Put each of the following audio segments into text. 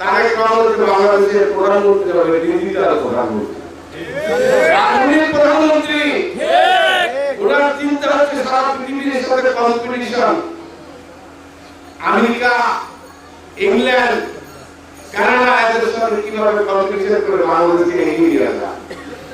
তারেক রহমান বাংলাদেশের প্রধানমন্ত্রী হবে ডিজিটাল প্রধানমন্ত্রী? প্রধানমন্ত্রী। ওনার চিন্তা হচ্ছে সারা পৃথিবীর সাথে কম্পিটিশন আমেরিকা, ইংল্যান্ড, কানাডা, এদের সাথে কীভাবে কম্পিটিশন করে বাংলাদেশকে এগিয়ে আসা?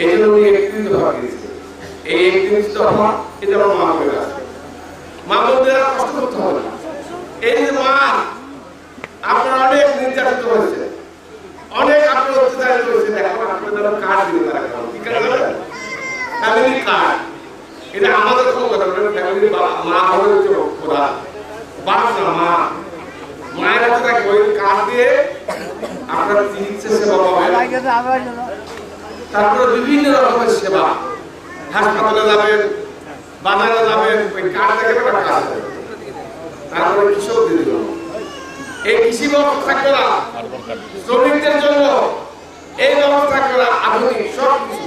এই জন্য উনি একত্রিশ দফা দিয়েছে এই একত্রিশ দফা এটা আমার মা বলে আছে মা বোনদের আর কষ্ট করতে হবে না। এই যে মা আপনারা অনেক নির্যাতিত হয়েছে অনেক আপনার অত্যাচার করেছেন এখন তারপরে বিভিন্ন রকমের সেবা হাসপাতালে যাবেন বাজারে যাবেন ওই কার্ড থেকে। তারপরে কৃষকদের জন্য এই কৃষি ব্যবস্থা থাকবে না শ্রমিকদের জন্য এই ব্যবস্থা থাকবে না আধুনিক সব কিছু